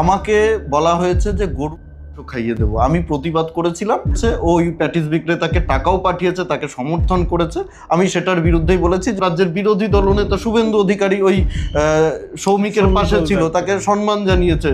আমাকে বলা হয়েছে যে গরু খাইয়ে দেবো। আমি প্রতিবাদ করেছিলাম সে ওই প্যাটিস বিক্রেতাকে টাকাও পাঠিয়েছে তাকে সমর্থন করেছে। আমি সেটার বিরুদ্ধেই বলেছি রাজ্যের বিরোধী দলনেতা শুভেন্দু অধিকারী ওই সৌমিকের পাশে ছিল তাকে সম্মান জানিয়েছে।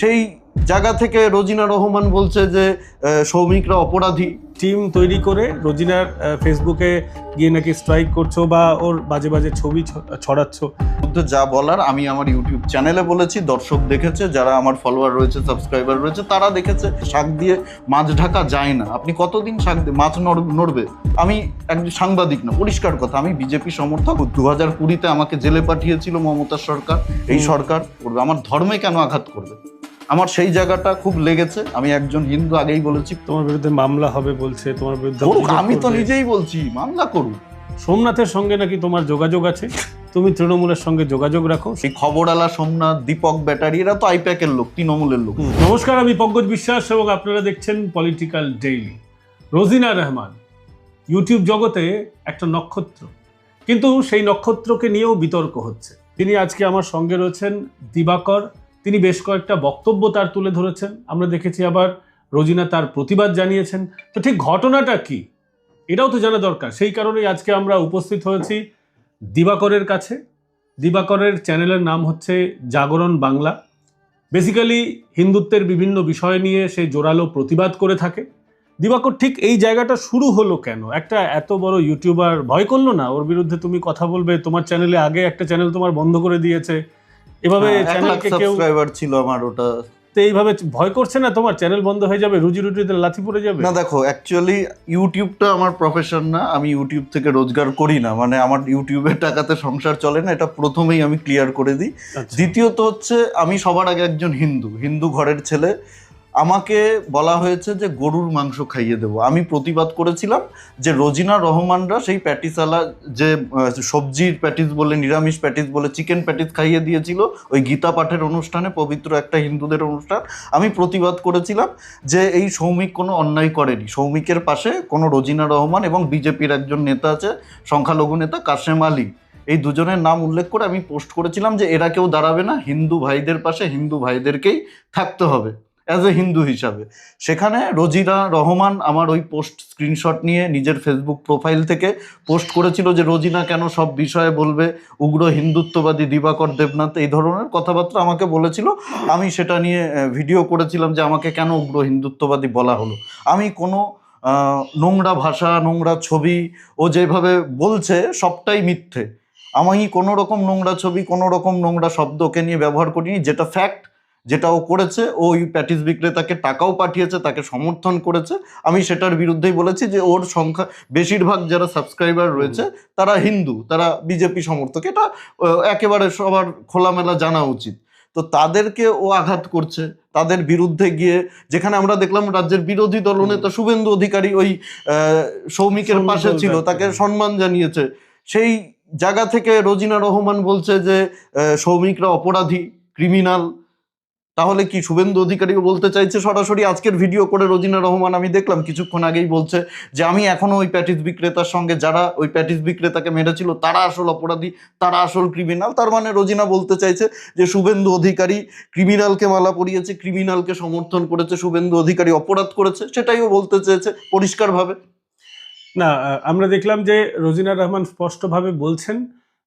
সেই জায়গা থেকে রোজিনা রহমান বলছে যে শ্রমিকরা অপরাধী। টিম তৈরি করে রোজিনার ফেসবুকে গিয়ে নাকি স্ট্রাইক করছ বা ওর বাজে বাজে ছবি ছড়াচ্ছ। মধ্যে যা বলার আমি আমার ইউটিউব চ্যানেলে বলেছি দর্শক দেখেছে যারা আমার ফলোয়ার রয়েছে সাবস্ক্রাইবার রয়েছে তারা দেখেছে শাক দিয়ে মাছ ঢাকা যায় না। আপনি কতদিন শাক দিয়ে মাছ নড়- নড়বে? আমি একজন সাংবাদিক না পরিষ্কার কথা আমি বিজেপি সমর্থক। দু হাজার কুড়িতে আমাকে জেলে পাঠিয়েছিল মমতা সরকার এই সরকার করবে আমার ধর্মে কেন আঘাত করবে? আমার সেই জায়গাটা খুব লেগেছে। আমি একজন হিন্দু আগেই বলেছি। তোমার বিরুদ্ধে মামলা হবে বলছে তোমার বিরুদ্ধে করুক আমি তো নিজেই বলছি মামলা করুক। সোমনাথের সঙ্গে নাকি তোমার যোগাযোগ আছে? তুমি তৃণমূলের সঙ্গে যোগাযোগ রাখো। সেই খবরালা সোমনাথ দীপক ব্যাটারি এরা তো আইপ্যাকের লোক তৃণমূলের লোক। নমস্কার আমি পঙ্কজ বিশ্বাস এবং আপনারা দেখছেন political daily Rozina Rahman YouTube জগতে একটা নক্ষত্র। কিন্তু সেই নক্ষত্রকে নিয়েও বিতর্ক হচ্ছে। তিনি আজকে আমার সঙ্গে রয়েছেন দিবাকর তিনি বেশ কয়েকটা বক্তব্য তার তুলে ধরেছেন। আমরা দেখেছি আবার রোজিনা তার প্রতিবাদ জানিয়েছেন। তো ঠিক ঘটনাটা কি? এটাও তো জানা দরকার। সেই কারণেই আজকে আমরা উপস্থিত হয়েছি দিবাকরের কাছে। দিবাকরের চ্যানেলের নাম হচ্ছে জাগরণ বাংলা। বেসিক্যালি হিন্দুত্বের বিভিন্ন বিষয় নিয়ে সে জোরালো প্রতিবাদ করে থাকে। দিবাকর ঠিক এই জায়গাটা শুরু হলো কেন? একটা এত বড় ইউটিউবার ভয় করল না? ওর বিরুদ্ধে তুমি কথা বলবে, তোমার চ্যানেলে আগে একটা চ্যানেল তোমার বন্ধ করে দিয়েছে। এভাবে চ্যানেলকে কেউ সাবস্ক্রাইবার ছিল আমার ওটা। তো এইভাবে ভয় করছে না তোমার? চ্যানেল বন্ধ হয়ে যাবে রুজি রুটিতে লাথি পড়ে যাবে? না দেখো অ্যাকচুয়ালি ইউটিউবটা আমার প্রফেশন না আমি ইউটিউব থেকে রোজগার করি না। মানে আমার ইউটিউবের টাকাতে সংসার চলে না এটা প্রথমেই আমি ক্লিয়ার করে দিই। আচ্ছা। দ্বিতীয়ত হচ্ছে আমি সবার আগে একজন হিন্দু। হিন্দু ঘরের ছেলে আমাকে বলা হয়েছে যে গরুর মাংস খাইয়ে দেবো। আমি প্রতিবাদ করেছিলাম যে রোজিনা রহমানরা সেই প্যাটিসালা যে সবজির প্যাটিস বলে, নিরামিষ প্যাটিস বলে, চিকেন প্যাটিস খাইয়ে দিয়েছিল, ওই গীতা পাঠের অনুষ্ঠানে, পবিত্র একটা হিন্দুদের অনুষ্ঠান, আমি প্রতিবাদ করেছিলাম যে এই সৌমিক কোনো অন্যায় করেনি। সৌমিকের পাশে কোনো রোজিনা রহমান এবং বিজেপির একজন নেতা আছে, সংখ্যালঘু নেতা কাশেম আলী। এই দুজনের নাম উল্লেখ করে আমি পোস্ট করেছিলাম যে এরা কেউ দাঁড়াবে না, হিন্দু ভাইদের পাশে হিন্দু ভাইদেরকেই থাকতে হবে। অ্যাজ এ হিন্দু হিসাবে। সেখানে রোজিনা রহমান আমার ওই পোস্ট স্ক্রিনশট নিয়ে নিজের ফেসবুক প্রোফাইল থেকে পোস্ট করেছিল যে রোজিনা কেন সব বিষয়ে বলবে, উগ্র হিন্দুত্ববাদী দিবাকর দেবনাথ, এই ধরনের কথাবার্তা আমাকে বলেছিল। আমি সেটা নিয়ে ভিডিও করেছিলাম যে আমাকে কেন উগ্র হিন্দুত্ববাদী বলা হলো। আমি কোনো নোংরা ভাষা, নোংরা ছবি, ও যেভাবে বলছে সবটাই মিথ্যে। আমি কোনো রকম নোংরা ছবি কোনো রকম নোংরা শব্দকে নিয়ে ব্যবহার করিনি, যেটা ফ্যাক্ট যেটা ও করেছে ও ওই প্যাটিস বিক্রেতাকে টাকাও পাঠিয়েছে তাকে সমর্থন করেছে। আমি সেটার বিরুদ্ধেই বলেছি যে ওর সংখ্যা বেশিরভাগ যারা সাবস্ক্রাইবার রয়েছে তারা হিন্দু তারা বিজেপি সমর্থক। এটা একেবারে সবার খোলামেলা জানা উচিত। তো তাদেরকে ও আঘাত করছে তাদের বিরুদ্ধে গিয়ে যেখানে আমরা দেখলাম রাজ্যের বিরোধী দলনেতা শুভেন্দু অধিকারী ওই সৌমিকের পাশে ছিল তাকে সম্মান জানিয়েছে। সেই জায়গা থেকে রোজিনা রহমান বলছে যে সৌমিকরা অপরাধী ক্রিমিনাল তাহলে কি শুভেন্দু অধিকারীও বলতে চাইছে সরাসরি? আজকের ভিডিও করে রোজিনা রহমান, আমি দেখলাম কিছুক্ষণ আগেই বলছে যে, আমি এখনও ওই প্যাটিস বিক্রেতার সঙ্গে যারা ওই প্যাটিস বিক্রেতাকে মেরেছিল, তারা আসল অপরাধী, তারা আসল ক্রিমিনাল তার মানে রোজিনা বলতে চাইছে যে, শুভেন্দু অধিকারী ক্রিমিনালকে মালা পরিয়েছে ক্রিমিনালকে সমর্থন করেছে, শুভেন্দু অধিকারী অপরাধ করেছে। সেটাইও বলতে চেয়েছে পরিষ্কারভাবে। না আমরা দেখলাম যে, রোজিনা রহমান স্পষ্টভাবে বলছেন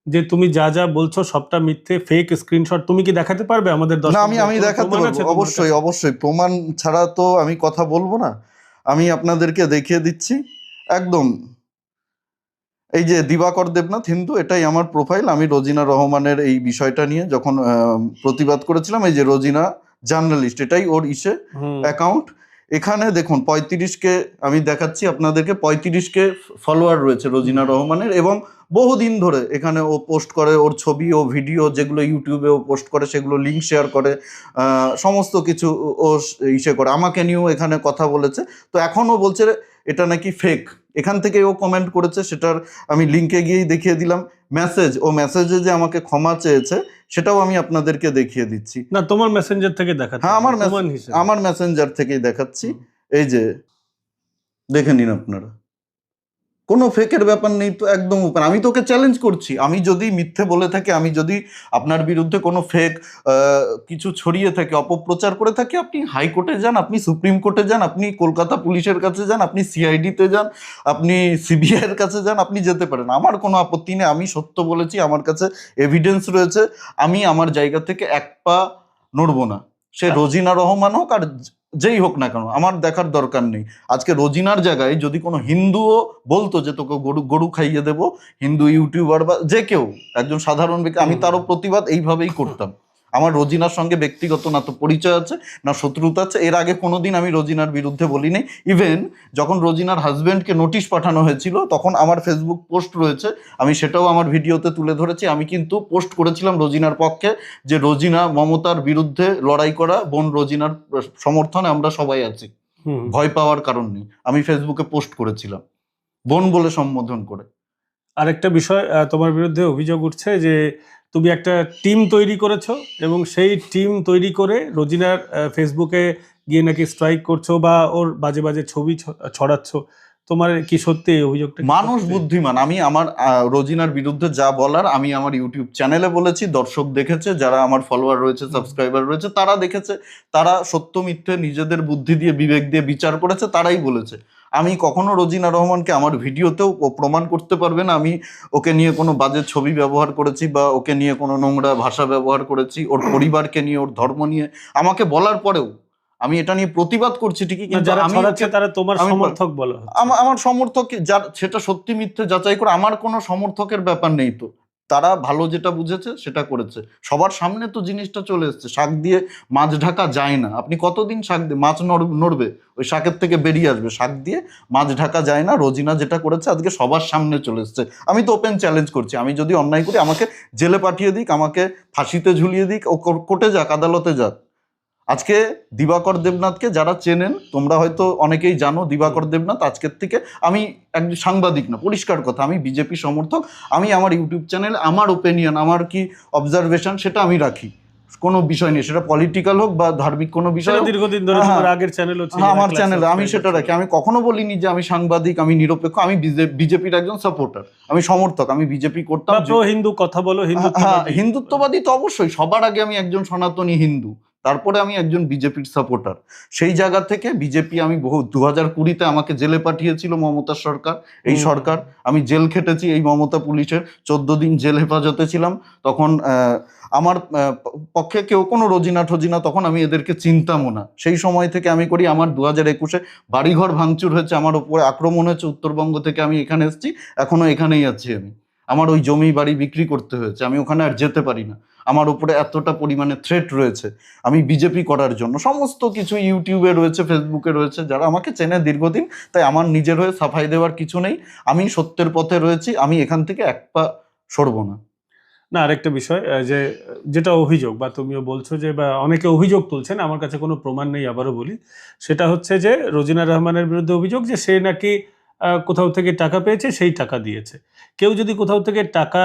যে তুমি যা যা বলছো সবটা মিথ্যে ফেক স্ক্রিনশট তুমি কি দেখাতে পারবে আমাদের না আমি আমি দেখাতে পারব অবশ্যই অবশ্যই। প্রমাণ ছাড়া তো আমি কথা বলব না। আমি আপনাদেরকে দেখিয়ে দিচ্ছি। একদম। এই যে দিবাকর দেবনাথ হিন্দু এটাই আমার প্রোফাইল আমি রোজিনা রহমানের এই বিষয়টা নিয়ে যখন প্রতিবাদ করেছিলাম এই যে রোজিনা জার্নালিস্ট এটাই ওর ইসে অ্যাকাউন্ট এখানে দেখুন পঁয়ত্রিশকে আমি দেখাচ্ছি আপনাদেরকে পঁয়ত্রিশকে ফলোয়ার রয়েছে রোজিনা রহমানের এবং বহুদিন ধরে এখানে ও পোস্ট করে ওর ছবি ও ভিডিও যেগুলো ইউটিউবে ও পোস্ট করে সেগুলো লিঙ্ক শেয়ার করে সমস্ত কিছু ও- ইসে করে। আমাকে নিয়েও এখানে কথা বলেছে। তো এখনও বলছে এটা নাকি ফেক এখান থেকে ও কমেন্ট করেছে সেটার আমি লিঙ্কে গিয়েই দেখিয়ে দিলাম। মেসেজ ও মেসেজে যে আমাকে ক্ষমা চেয়েছে সেটাও আমি আপনাদেরকে দেখিয়ে দিচ্ছি। না তোমার মেসেঞ্জার থেকে দেখা হ্যাঁ, আমার। আমার মেসেঞ্জার থেকেই দেখাচ্ছি। এই যে দেখে নিন আপনারা। কোনো ফেকের ব্যাপার নেই তো একদম ওপেন আমি তোকে চ্যালেঞ্জ করছি। আমি যদি মিথ্যে বলে থাকি আমি যদি আপনার বিরুদ্ধে কোনো ফেক কিছু ছড়িয়ে থাকে অপপ্রচার করে থাকি আপনি হাইকোর্টে যান আপনি সুপ্রিম কোর্টে যান আপনি কলকাতা পুলিশের কাছে যান আপনি সিআইডিতে যান আপনি সিবিআইয়ের কাছে যান আপনি যেতে পারেন। আমার কোনো আপত্তি নেই। আমি সত্য বলেছি আমার কাছে এভিডেন্স রয়েছে। আমি আমার জায়গা থেকে এক পা নড়বো না। সে রোজিনা রহমান হোক আর যেই হোক না কেন আমার দেখার দরকার নেই। আজকে রোজিনার জায়গায় যদি কোনো হিন্দুও বলতো যে তোকে গরু গরু খাইয়ে দেবো হিন্দু ইউটিউবার বা যে কেউ একজন সাধারণ ব্যক্তি আমি তারও প্রতিবাদ এইভাবেই করতাম। আমার রোজিনার সঙ্গে ব্যক্তিগত না তো পরিচয় আছে না শত্রুতা আছে। এর আগে কোনোদিন আমি রোজিনার বিরুদ্ধে বলিনি। ইভেন যখন রোজিনার হাজব্যান্ডকে নোটিশ পাঠানো হয়েছিল তখন আমার ফেসবুক পোস্ট রয়েছে। আমি সেটাও আমার ভিডিওতে তুলে ধরেছি। আমি কিন্তু পোস্ট করেছিলাম রোজিনার পক্ষে যে রোজিনা মমতার বিরুদ্ধে লড়াই করা বোন রোজিনার সমর্থনে আমরা সবাই আছি। ভয় পাওয়ার কারণ নেই। আমি ফেসবুকে পোস্ট করেছিলাম। বোন বলে সম্বোধন করে। আরেকটা বিষয় তোমার বিরুদ্ধে অভিযোগ উঠছে যে তুমি একটা টিম তৈরি করেছ এবং সেই টিম তৈরি করে রোজিনার ফেসবুকে গিয়ে নাকি স্ট্রাইক করছ বা ওর বাজে বাজে ছবি ছড়াচ্ছ। তোমার কি সত্যি এই অভিযোগটা মানুষ বুদ্ধিমান। আমি আমার রোজিনার বিরুদ্ধে যা বলার আমি আমার ইউটিউব চ্যানেলে বলেছি দর্শক দেখেছে যারা আমার ফলোয়ার রয়েছে সাবস্ক্রাইবার রয়েছে তারা দেখেছে তারা সত্য মিথ্যে নিজেদের বুদ্ধি দিয়ে বিবেক দিয়ে বিচার করেছে তারাই বলেছে। আমি কখনো রোজিনা রহমানকে আমার ভিডিওতেও প্রমাণ করতে পারবে না আমি ওকে নিয়ে কোনো বাজে ছবি ব্যবহার করেছি বা ওকে নিয়ে কোনো নোংরা ভাষা ব্যবহার করেছি ওর পরিবারকে নিয়ে ওর ধর্ম নিয়ে। আমাকে বলার পরেও আমি এটা নিয়ে প্রতিবাদ করছি ঠিকই কিন্তু যারা আমি তারা তোমার সমর্থক বলো। আমার সমর্থক সেটা সত্যি মিথ্যে যাচাই করে আমার কোনো সমর্থকের ব্যাপার নেই তো। তারা ভালো যেটা বুঝেছে সেটা করেছে। সবার সামনে তো জিনিসটা চলে এসছে। শাক দিয়ে মাছ ঢাকা যায় না। আপনি কতদিন শাক দিয়ে মাছ নড়- নড়বে? ওই শাকের থেকে বেরিয়ে আসবে। শাক দিয়ে মাছ ঢাকা যায় না। রোজিনা যেটা করেছে আজকে সবার সামনে চলে এসছে। আমি তো ওপেন চ্যালেঞ্জ করছি। আমি যদি অন্যায় করি আমাকে জেলে পাঠিয়ে দিক আমাকে ফাঁসিতে ঝুলিয়ে দিক ও কোর- কোর্টে যাক আদালতে যাক। আজকে দিবাকর দেবনাথকে যারা চেনেন তোমরা হয়তো অনেকেই জানো দিবাকর দেবনাথ আজকের থেকে। আমি একজন সাংবাদিক না পরিষ্কার কথা আমি বিজেপি সমর্থক আমি আমার ইউটিউব চ্যানেলে আমার ওপিনিয়ন আমার কি অবজারভেশন সেটা আমি রাখি। কোনো বিষয় নেই সেটা পলিটিক্যাল হোক বা ধার্মিক কোনো বিষয় দীর্ঘদিন ধরে হ্যাঁ, আগের চ্যানেল ছিল হ্যাঁ আমার চ্যানেলে আমি সেটা রাখি। আমি কখনো বলিনি যে আমি সাংবাদিক আমি নিরপেক্ষ আমি বিজেপির একজন সাপোর্টার আমি সমর্থক আমি বিজেপি করতাম হিন্দু কথা বলো হিন্দু হ্যাঁ হিন্দুত্ববাদী তো অবশ্যই সবার আগে আমি একজন সনাতনী হিন্দু। তারপরে আমি একজন বিজেপির সাপোর্টার সেই জায়গা থেকে বিজেপি আমি বহু দু হাজার কুড়িতে আমাকে জেলে পাঠিয়েছিল মমতার সরকার এই সরকার। আমি জেল খেটেছি এই মমতা পুলিশের। চোদ্দ দিন জেল হেফাজতে ছিলাম। তখন আমার পক্ষে কেউ কোনো রোজিনা ঠজিনা তখন আমি এদেরকে চিনতামও না। সেই সময় থেকে আমি করি আমার দু হাজার একুশে বাড়িঘর ভাঙচুর হয়েছে আমার উপরে আক্রমণ হয়েছে উত্তরবঙ্গ থেকে আমি এখানে এসেছি এখনও এখানেই আছি আমি। আমার ওই জমি বাড়ি বিক্রি করতে হয়েছে আমি ওখানে আর যেতে পারি না। আমার উপরে এতটা পরিমাণে থ্রেট রয়েছে, আমি বিজেপি করার জন্য। সমস্ত কিছু ইউটিউবে রয়েছে ফেসবুকে রয়েছে, যারা আমাকে চেনে দীর্ঘদিন, তাই আমার নিজের হয়ে সাফাই দেওয়ার কিছু নেই। আমি সত্যের পথে রয়েছি, আমি এখান থেকে এক পা সরবো না। না, আরেকটা বিষয় যে, যেটা অভিযোগ, বা তুমিও বলছো যে, বা অনেকে অভিযোগ তুলছেন, আমার কাছে কোনো প্রমাণ নেই, আবারও বলি। সেটা হচ্ছে যে, রোজিনা রহমানের বিরুদ্ধে অভিযোগ যে, সে নাকি কোথাও থেকে টাকা পেয়েছে, সেই টাকা দিয়েছে। কেউ যদি কোথাও থেকে টাকা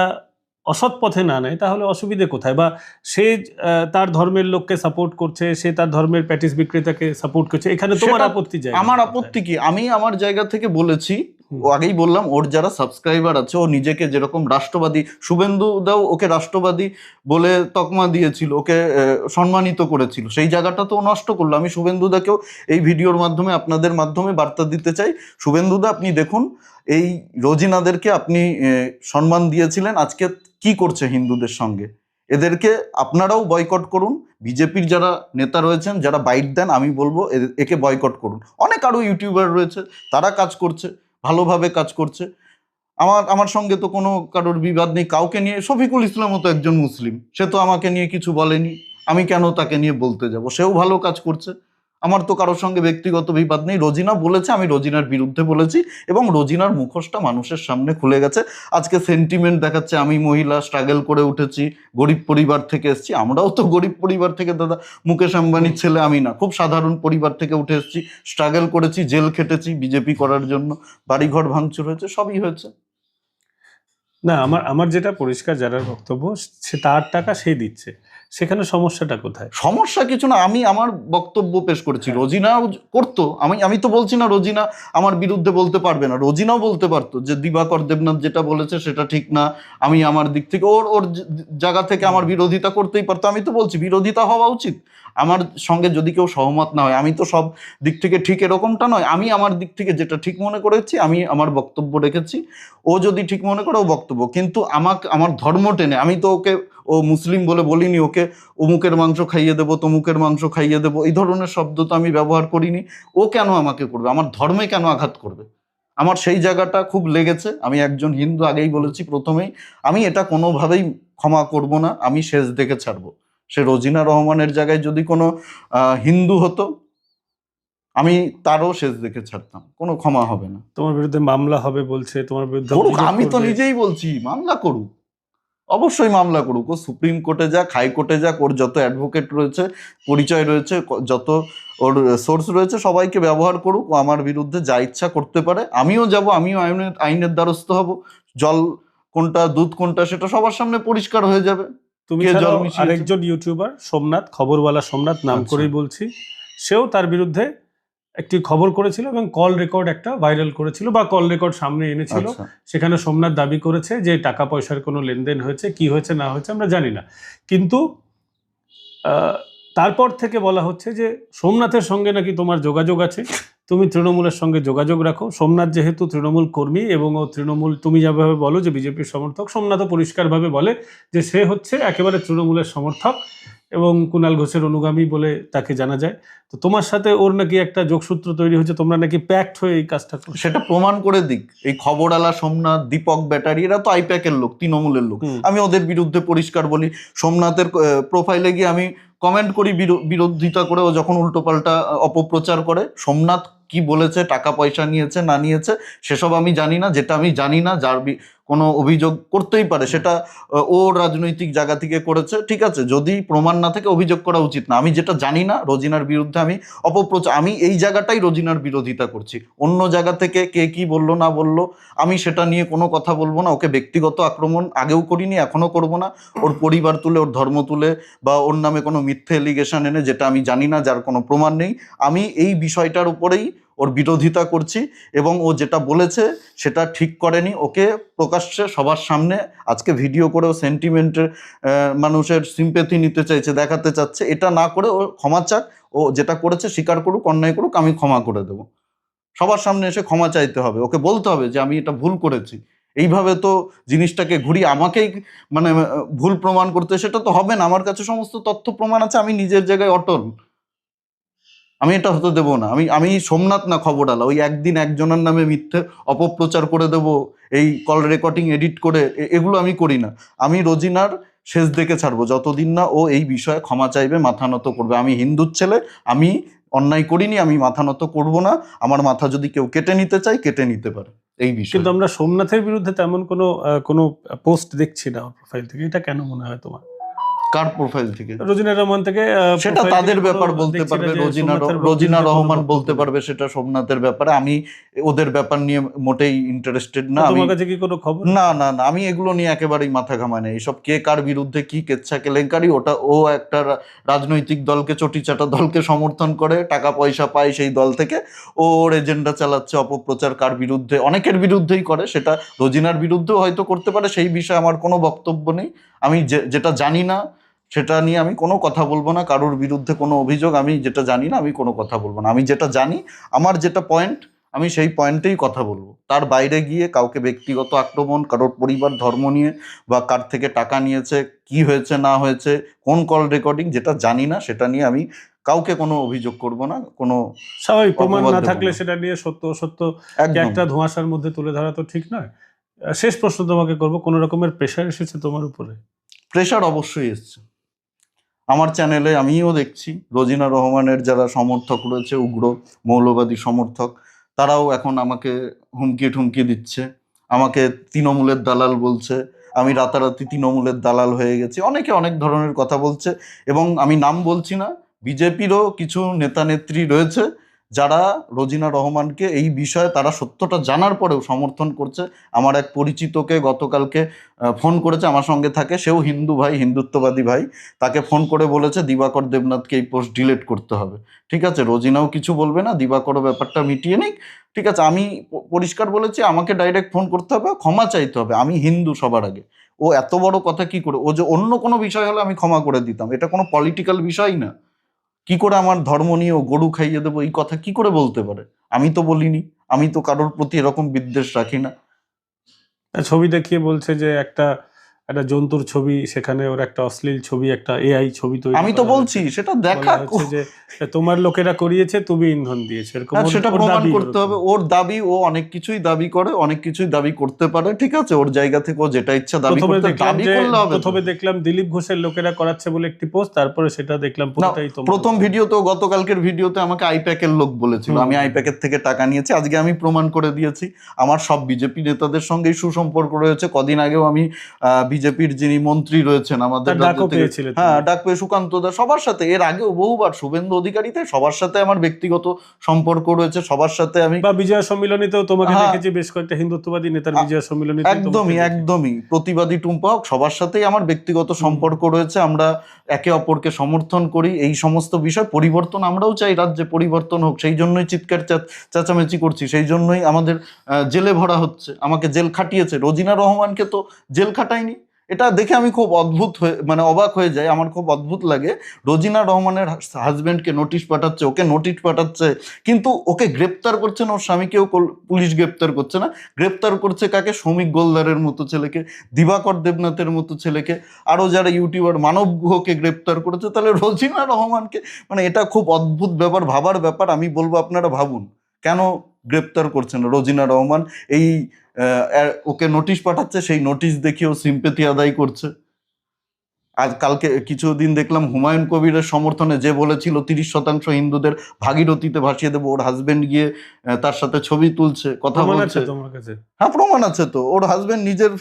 অসৎ পথে না নেয় তাহলে অসুবিধে কোথায়? বা সে আহ, তার ধর্মের লোককে সাপোর্ট করছে সে তার ধর্মের প্যাটিস বিক্রেতাকে সাপোর্ট করছে এখানে তোমার আপত্তি যায় আমার আপত্তি কি? আমি আমার জায়গা থেকে বলেছি আগেই বললাম, ওর যারা সাবস্ক্রাইবার আছে, ও নিজেকে যেরকম রাষ্ট্রবাদী, শুভেন্দু দাও ওকে রাষ্ট্রবাদী বলে তকমা দিয়েছিল, ওকে সম্মানিত করেছিল। সেই জায়গাটা তো ও নষ্ট করল। আমি শুভেন্দু দাকেও এই ভিডিওর মাধ্যমে, আপনাদের মাধ্যমে বার্তা দিতে চাই। শুভেন্দু দা, আপনি দেখুন, এই রোজিনাদেরকে আপনি সম্মান দিয়েছিলেন। আজকে কি করছে হিন্দুদের সঙ্গে? এদেরকে আপনারাও বয়কট করুন। বিজেপির যারা নেতা রয়েছেন, যারা বাইট দেন, আমি বলব একে বয়কট করুন। অনেক আরও ইউটিউবার রয়েছে, তারা কাজ করছে। ভালোভাবে কাজ করছে। আমার আমার সঙ্গে তো কোনো কারোর বিবাদ নেই। কাউকে নিয়ে, শফিকুল ইসলামও তো একজন মুসলিম। সে তো আমাকে নিয়ে কিছু বলেনি। আমি কেন তাকে নিয়ে বলতে যাব? সেও ভালো কাজ করছে। আমার তো কারোর সঙ্গে ব্যক্তিগত বিবাদ নেই। রোজিনা বলেছে, আমি রোজিনার বিরুদ্ধে বলেছি এবং রোজিনার মুখোশটা মানুষের সামনে খুলে গেছে। আজকে সেন্টিমেন্ট দেখাচ্ছে, আমি মহিলা স্ট্রাগল করে উঠেছি, গরিব পরিবার থেকে এসেছি। আমরাও তো গরিব পরিবার থেকে, দাদা, মুকেশ আম্বানির ছেলে আমি না। খুব সাধারণ পরিবার থেকে উঠে এসেছি স্ট্রাগল করেছি, জেল খেটেছি বিজেপি করার জন্য। বাড়িঘর ভাঙচুর হয়েছে, সবই হয়েছে। না, আমার আমার যেটা পরিষ্কার যারা বক্তব্য, সে তার টাকা সে দিচ্ছে। সেখানে সমস্যাটা কোথায়? সমস্যা কিছু না আমি আমার বক্তব্য পেশ করেছি। হ্যাঁ। রোজিনাও করতো আমি আমি তো বলছি না রোজিনা আমার বিরুদ্ধে বলতে পারবে না। রোজিনাও বলতে পারতো যে দিবাকর দেবনাথ যেটা বলেছে সেটা ঠিক না আমি আমার দিক থেকে ওর ওর জায়গা থেকে আমার বিরোধিতা করতেই পারতো। আমি তো বলছি বিরোধিতা হওয়া উচিত। আমার সঙ্গে যদি কেউ সহমত না হয় আমি তো সব দিক থেকে ঠিক এরকমটা নয়। আমি আমার দিক থেকে যেটা ঠিক মনে করেছি আমি আমার বক্তব্য রেখেছি। ও যদি ঠিক মনে করে ও বক্তব্য। কিন্তু আমাকে আমার ধর্ম টেনে আমি তো ওকে ও মুসলিম বলে বলিনি ওকে অমুকের মাংস খাইয়ে দেবো তমুকের মাংস খাইয়ে দেবো এই ধরনের শব্দ তো আমি ব্যবহার করিনি। ও কেন আমাকে করবে? আমার ধর্মে কেন আঘাত করবে? আমার সেই জায়গাটা খুব লেগেছে আমি একজন হিন্দু আগেই বলেছি প্রথমেই আমি এটা কোনোভাবেই ক্ষমা করব না আমি শেষ দেখে ছাড়ব। সে রোজিনা রহমানের জায়গায় যদি কোনো হিন্দু হতো আমি তারও শেষ দেখে ছাড়তাম কোনো ক্ষমা হবে না। তোমার বিরুদ্ধে মামলা হবে বলছে তোমার বিরুদ্ধে আমি তো নিজেই বলছি মামলা করুক। অবশ্যই মামলা করুক। ও সুপ্রিম কোর্টে যাক হাইকোর্টে যাক ওর যত অ্যাডভোকেট রয়েছে পরিচয় রয়েছে যত ওর সোর্স রয়েছে সবাইকে ব্যবহার করুক। ও আমার বিরুদ্ধে যা ইচ্ছা করতে পারে। আমিও যাব আমিও আইনের আইনের দ্বারস্থ হব। জল কোনটা দুধ কোনটা সেটা সবার সামনে পরিষ্কার হয়ে যাবে। তুমি? আরেকজন ইউটিউবার সোমনাথ খবরওয়ালা সোমনাথ নাম আচ্ছা। করেই বলছি। সেও তার বিরুদ্ধে একটি খবর করেছিল এবং কল রেকর্ড একটা ভাইরাল করেছিল বা কল রেকর্ড সামনে এনেছিল। আচ্ছা। সেখানে সোমনাথ দাবি করেছে যে টাকা পয়সার কোনো লেনদেন হয়েছে কি হয়েছে না হয়েছে আমরা জানি না। কিন্তু আহ, তারপর থেকে বলা হচ্ছে যে সোমনাথের সঙ্গে নাকি তোমার যোগাযোগ আছে। তুমি তৃণমূলের সঙ্গে যোগাযোগ রাখো। সোমনাথ যেহেতু তৃণমূল কর্মী এবং ও তৃণমূল তুমি যেভাবে বলো যে বিজেপির সমর্থক সোমনাথও পরিষ্কারভাবে বলে যে সে হচ্ছে একেবারে তৃণমূলের সমর্থক এবং কুণাল ঘোষের অনুগামী বলে তাকে জানা যায়। তো তোমার সাথে ওর নাকি একটা যোগসূত্র তৈরি হয়েছে তোমরা নাকি প্যাক্ট হয়ে এই কাজটা করছ? সেটা প্রমাণ করে দিক। এই খবরালা সোমনাথ দীপক ব্যাটারি এরা তো আইপ্যাকের লোক তৃণমূলের লোক। আমি ওদের বিরুদ্ধে পরিষ্কার বলি সোমনাথের প্রোফাইলে গিয়ে আমি কমেন্ট করি বিরো- বিরোধিতা করে ও যখন উল্টোপাল্টা অপপ্রচার করে সোমনাথ কি বলেছে, টাকা পয়সা নিয়েছে, না নিয়েছে, সেসব আমি জানি না, যেটা আমি জানি না, যার কোনো অভিযোগ করতেই পারে, সেটা ও রাজনৈতিক জায়গা থেকে করেছে, ঠিক আছে, যদি প্রমাণ না থেকে অভিযোগ করা উচিত না। আমি যেটা জানি না, রোজিনার বিরুদ্ধে আমি অপপ্রচার, আমি এই জায়গাটাই রোজিনার বিরোধিতা করছি। অন্য জায়গা থেকে কে কি বলল, না বলল, আমি সেটা নিয়ে কোনো কথা বলব না, ওকে ব্যক্তিগত আক্রমণ আগেও করিনি, এখনও করব না। ওর পরিবার তুলে, ওর ধর্ম তুলে, বা ওর নামে কোনো মিথ্যে এলিগেশন এনে, যেটা আমি জানি না, যার কোনো প্রমাণ নেই। আমি এই বিষয়টার উপরেই ওর বিরোধিতা করছি এবং ও যেটা বলেছে সেটা ঠিক করেনি। ওকে প্রকাশ্যে সবার সামনে আজকে ভিডিও করে ও সেন্টিমেন্টের মানুষের সিম্পেথি নিতে চাইছে, দেখাতে চাচ্ছে। এটা না করে ও ক্ষমা চাক। ও যেটা করেছে স্বীকার করুক, অন্যায় করুক, আমি ক্ষমা করে দেবো। সবার সামনে এসে ক্ষমা চাইতে হবে। ওকে বলতে হবে যে, আমি এটা ভুল করেছি। এইভাবে তো জিনিসটাকে ঘুরিয়ে আমাকেই মানে ভুল প্রমাণ করতে, সেটা তো হবে না। আমার কাছে সমস্ত তথ্য প্রমাণ আছে, আমি নিজের জায়গায় অটল। আমি এটা হতে দেবো না। আমি আমি সোমনাথ না খবর আলা ওই একদিন একজনের নামে মিথ্যে অপপ্রচার করে দেব, এই কল রেকর্ডিং, এডিট করে এগুলো আমি করি না। আমি রোজিনার শেষ দেখে ছাড়বো, যতদিন না ও এই বিষয়ে ক্ষমা চাইবে, মাথা নত করবে। আমি হিন্দুর ছেলে, আমি অন্যায় করিনি, আমি মাথা নত করব না, আমার মাথা যদি কেউ কেটে নিতে চায়, কেটে নিতে পারে। এই বিষয়। কিন্তু আমরা সোমনাথের বিরুদ্ধে তেমন কোনো কোনো পোস্ট দেখছি না প্রোফাইল থেকে। এটা কেন মনে হয় তোমার? কার প্রোফাইল থেকে? রোজিনা রহমান থেকে সেটা তাদের ব্যাপার বলতে পারবে রোজিনা রোজিনা রহমান বলতে পারবে সেটা সোমনাথের ব্যাপারে। আমি ওদের ব্যাপার নিয়ে মোটেই ইন্টারেস্টেড না। আমি কাছে কি কোনো খবর? না না না আমি এগুলো নিয়ে একেবারেই মাথা ঘামাই না। এইসব কে কার বিরুদ্ধে কি কেচ্ছা কেলেঙ্কারি ওটা ও একটা রাজনৈতিক দলকে চটিচাটা দলকে সমর্থন করে টাকা পয়সা পায় সেই দল থেকে। ও ওর এজেন্ডা চালাচ্ছে অপপ্রচার কার বিরুদ্ধে অনেকের বিরুদ্ধেই করে সেটা রোজিনার বিরুদ্ধেও হয়তো করতে পারে সেই বিষয়ে আমার কোনো বক্তব্য নেই। আমি যে- যেটা জানি না সেটা নিয়ে আমি কোনো কথা বলব না কারোর বিরুদ্ধে কোনো অভিযোগ আমি যেটা জানি না আমি কোনো কথা বলব না। আমি যেটা জানি আমার যেটা পয়েন্ট আমি সেই পয়েন্টেই কথা বলব। তার বাইরে গিয়ে কাউকে ব্যক্তিগত আক্রমণ কারোর পরিবার ধর্ম নিয়ে বা কার থেকে টাকা নিয়েছে কি হয়েছে না হয়েছে কোন কল রেকর্ডিং যেটা জানি না সেটা নিয়ে আমি কাউকে কোনো অভিযোগ করব না কোনো স্বাভাবিক প্রমাণ না থাকলে সেটা নিয়ে সত্য অসত্য একদম। একটা ধোঁয়াশার মধ্যে তুলে ধরা তো ঠিক নয়। শেষ প্রশ্ন তোমাকে করব কোনো রকমের প্রেশার এসেছে তোমার উপরে? প্রেশার অবশ্যই এসছে। আমার চ্যানেলে আমিও দেখছি। রোজিনা রহমানের যারা সমর্থক রয়েছে, উগ্র মৌলবাদী সমর্থক, তারাও এখন আমাকে হুমকি ঠুমকি দিচ্ছে। আমাকে তৃণমূলের দালাল বলছে, আমি রাতারাতি তৃণমূলের দালাল হয়ে গেছি। অনেকে অনেক ধরনের কথা বলছে এবং আমি নাম বলছি না। বিজেপিরও কিছু নেতা নেত্রী রয়েছে যারা রোজিনা রহমানকে এই বিষয়ে তারা সত্যটা জানার পরেও সমর্থন করছে, আমার এক পরিচিতকে গতকালকে ফোন করেছে, আমার সঙ্গে থাকে, সেও হিন্দু ভাই, হিন্দুত্ববাদী ভাই, তাকে ফোন করে বলেছে, দিবাকর দেবনাথকে এই পোস্ট ডিলিট করতে হবে। ঠিক আছে, রোজিনাও কিছু বলবে না, দিবাকরও ব্যাপারটা মিটিয়ে নিক। ঠিক আছে, আমি পরিষ্কার বলেছি, আমাকে ডাইরেক্ট ফোন করতে হবে, ক্ষমা চাইতে হবে, আমি হিন্দু সবার আগে। ও এত বড় কথা কি করে, ও যে অন্য কোনো বিষয় হলে আমি ক্ষমা করে দিতাম, এটা কোনো পলিটিক্যাল বিষয় না। কি করে আমার ধর্ম নিয়ে গরু খাইয়ে দেবো? এই কথা কি করে বলতে পারে? আমি তো বলিনি। আমি তো কারোর প্রতি এরকম বিদ্বেষ রাখি না। ছবি দেখিয়ে বলছে যে একটা একটা জন্তুর ছবি সেখানে ওর একটা অশ্লীল ছবি একটা এআই ছবি তৈরি আমি তো বলছি সেটা দেখা যে তোমার লোকেরা করিয়েছে তুমি ইন্ধন দিয়েছ। এরকম সেটা প্রমাণ করতে হবে। ওর দাবি ও অনেক কিছুই দাবি করে অনেক কিছুই দাবি করতে পারে ঠিক আছে? ওর জায়গা থেকে ও যেটা ইচ্ছা দাবি করতে দাবি করলে হবে তো। প্রথমে দেখলাম দিলীপ ঘোষের লোকেরা করাচ্ছে বলে একটি পোস্ট তারপরে সেটা দেখলাম পুরোটাই তোমার প্রথম ভিডিওতে ও গতকালকের ভিডিওতে আমাকে আইপ্যাকের লোক বলেছিল। আমি আইপ্যাকের থেকে টাকা নিয়েছি আজকে আমি প্রমাণ করে দিয়েছি। আমার সব বিজেপি নেতাদের সঙ্গেই সুসম্পর্ক রয়েছে। কদিন আগেও আমি বিজেপির যিনি মন্ত্রী রয়েছেন আমাদের। হ্যাঁ ডাক পেয়ে সুকান্ত দা সবার সাথে। এর আগেও বহুবার শুভেন্দু অধিকারীতে সবার সাথে আমার ব্যক্তিগত সম্পর্ক রয়েছে। সবার সাথে আমি বা বিজয় সম্মিলনীতেও তোমাকে হ্যাঁ। দেখেছি বেশ কয়েকটা হিন্দুত্ববাদী নেতার বিজয় সম্মিলনী একদমই একদমই। প্রতিবাদী টুম্পা হোক সবার সাথেই আমার ব্যক্তিগত সম্পর্ক রয়েছে। আমরা একে অপরকে সমর্থন করি। এই সমস্ত বিষয় পরিবর্তন আমরাও চাই। রাজ্যে পরিবর্তন হোক। সেই জন্যই চিৎকার চেঁচামেচি করছি। সেই জন্যই আমাদের জেলে ভরা হচ্ছে। আমাকে জেল খাটিয়েছে। রোজিনা রহমানকে তো জেল খাটায়নি। এটা দেখে আমি খুব অদ্ভুত হয়ে মানে অবাক হয়ে যাই। আমার খুব অদ্ভুত লাগে। রোজিনা রহমানের হাজবেন্ডকে নোটিশ পাঠাচ্ছে, ওকে নোটিশ পাঠাচ্ছে, কিন্তু ওকে গ্রেপ্তার করছে না, ওর স্বামীকেও পুলিশ গ্রেপ্তার করছে না। গ্রেপ্তার করছে কাকে? শ্রমিক গোলদারের মতো ছেলেকে, দিবাকর দেবনাথের মতো ছেলেকে। আরও যারা ইউটিউবার মানব গুহকে গ্রেপ্তার করেছে, তাহলে রোজিনা রহমানকে মানে এটা খুব অদ্ভুত ব্যাপার, ভাবার ব্যাপার, আমি বলব আপনারা ভাবুন। কেন গ্রেপ্তার করছেন রোজিনা রহমান? এই ওকে নোটিশ পাঠাচ্ছে সেই নোটিশ দেখিয়েও সিম্পেথি আদায় করছে। আজ কালকে কিছুদিন দেখলাম হুমায়ুন কবিরের সমর্থনে যে বলেছিল তিরিশ শতাংশ হিন্দুদের ভাগীরথীতে ভাসিয়ে দেবো ওর হাজবেন্ড গিয়ে তার সাথে ছবি তুলছে কথা বলছে। হ্যাঁ প্রমাণ আছে তো। ওর হাজবেন্ড নিজের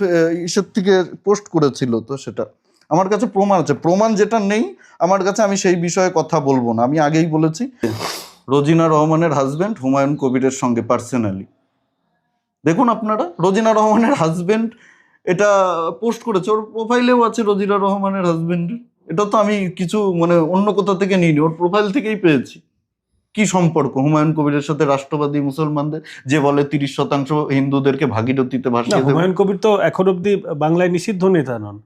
ইসের থেকে পোস্ট করেছিল তো সেটা। আমার কাছে প্রমাণ আছে। প্রমাণ যেটা নেই আমার কাছে আমি সেই বিষয়ে কথা বলব না। আমি আগেই বলেছি রোজিনা রহমানের হাজবেন্ড হুমায়ুন কবিরের সঙ্গে পার্সোনালি দেখুন আপনারা রোজিনা রহমানের হাজবেন্ড এটা পোস্ট করেছে। ওর প্রোফাইলেও আছে রোজিনা রহমানের হাজব্যান্ড এটা তো আমি কিছু মানে অন্য কোথা থেকে নিইনি ওর প্রোফাইল থেকেই পেয়েছি। কি সম্পর্ক? হুমায়ুন কবিরের সাথে রাষ্ট্রবাদী মুসলমানদের যে বলে তিরিশ শতাংশ হিন্দুদেরকে ভাগীরথীতে ভাষা ভাসিয়ে হুমায়ুন কবির তো এখন অব্দি বাংলায় নিষিদ্ধ নেতা নন।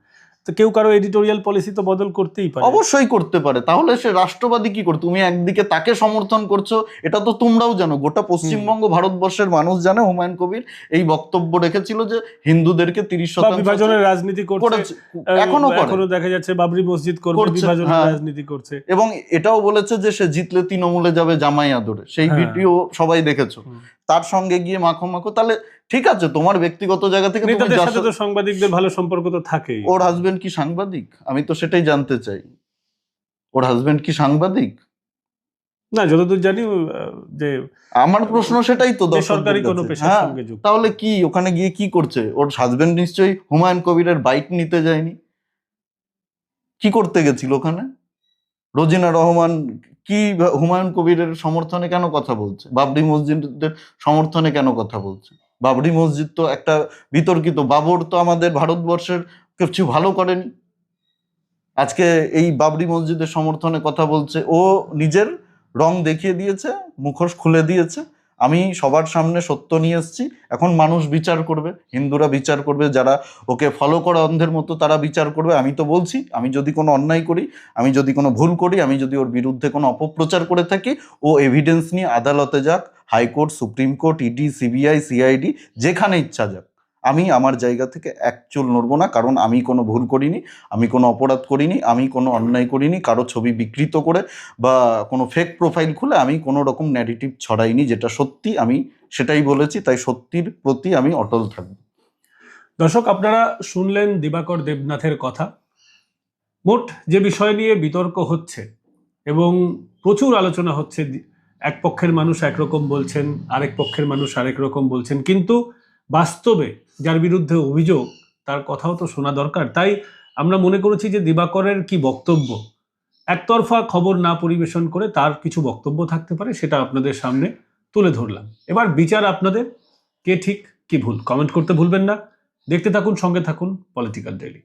তো কেউ কারও এডিটোরিয়াল পলিসি তো বদল করতেই পারে। অবশ্যই করতে পারে। তাহলে সে রাষ্ট্রবাদী কি করে? তুমি একদিকে তাকে সমর্থন করছ এটা তো তোমরাও জানো। গোটা পশ্চিমবঙ্গ ভারতবর্ষের মানুষ জানে হুমায়ুন কবির এই বক্তব্য রেখেছিল যে হিন্দুদেরকে তিরিশ শতাংশ বিভাজনের রাজনীতি করছে এখনও এখনও দেখা যাচ্ছে বাবরি মসজিদ করবে করছে, বিভাজনের হ্যাঁ। রাজনীতি করছে। এবং এটাও বলেছে যে সে জিতলে তৃণমূলে যাবে জামাই আদরে। সেই হ্যাঁ। ভিডিও সবাই দেখেছ। তার সঙ্গে গিয়ে মাখো মাখো তাহলে ঠিক আছে তোমার ব্যক্তিগত জায়গা থেকে নেতাদের সাথে তো সাংবাদিকদের ভালো সম্পর্ক তো থাকেই। ওর হাজবেন্ড কি সাংবাদিক? আমি তো সেটাই জানতে চাই। ওর হাজবেন্ড কি সাংবাদিক? না যতদূর জানি যে আমার প্রশ্ন সেটাই তো বেসরকারি কোনো পেশার হ্যাঁ, সঙ্গে যুক্ত। তাহলে কি ওখানে গিয়ে কি করছে? ওর হাজবেন্ড নিশ্চয়ই হুমায়ুন কবিরের বাইক নিতে যায়নি? কি করতে গেছিল ওখানে? রোজিনা রহমান কি হুমায়ুন কবিরের সমর্থনে কেন কথা বলছে? বাবরি মসজিদের সমর্থনে কেন কথা বলছে? বাবরি মসজিদ তো একটা বিতর্কিত বাবর তো আমাদের ভারতবর্ষের কিছু ভালো করেনি। আজকে এই বাবরি মসজিদের সমর্থনে কথা বলছে। ও নিজের রং দেখিয়ে দিয়েছে, মুখোশ খুলে দিয়েছে। আমি সবার সামনে সত্য নিয়ে এসেছি। এখন মানুষ বিচার করবে, হিন্দুরা বিচার করবে, যারা ওকে ফলো করা অন্ধের মতো তারা বিচার করবে। আমি তো বলছি, আমি যদি কোনো অন্যায় করি, আমি যদি কোনো ভুল করি, আমি যদি ওর বিরুদ্ধে কোনো অপপ্রচার করে থাকি, ও এভিডেন্স নিয়ে আদালতে যাক high court supreme court ED CBI CID যেখানে ইচ্ছা যাক। আমি আমার জায়গা থেকে এক চুল নড়বো না, কারণ আমি কোনো ভুল করিনি, আমি কোনো অপরাধ করিনি, আমি কোনো অন্যায় করিনি, কারও ছবি বিকৃত করে বা কোনো ফেক প্রোফাইল খুলে আমি কোনো রকম ন্যারেটিভ ছড়াইনি, যেটা সত্যি আমি সেটাই বলেছি, তাই সত্যির প্রতি আমি অটল থাকব। দর্শক, আপনারা শুনলেন দিবাকর দেবনাথের কথা। মোট যে বিষয় নিয়ে বিতর্ক হচ্ছে এবং প্রচুর আলোচনা হচ্ছে, এক পক্ষের মানুষ একরকম বলছেন, আরেক পক্ষের মানুষ আরেক রকম বলছেন, কিন্তু বাস্তবে যার বিরুদ্ধে অভিযোগ, তার কথাও তো শোনা দরকার। তাই আমরা মনে করেছি যে দিবাকরের কি বক্তব্য? একতরফা খবর না পরিবেশন করে তার কিছু বক্তব্য থাকতে পারে, সেটা আপনাদের সামনে তুলে ধরলাম। এবার বিচার আপনাদের, কে ঠিক, কি ভুল? কমেন্ট করতে ভুলবেন না। দেখতে থাকুন, সঙ্গে থাকুন পলিটিক্যাল ডেইলি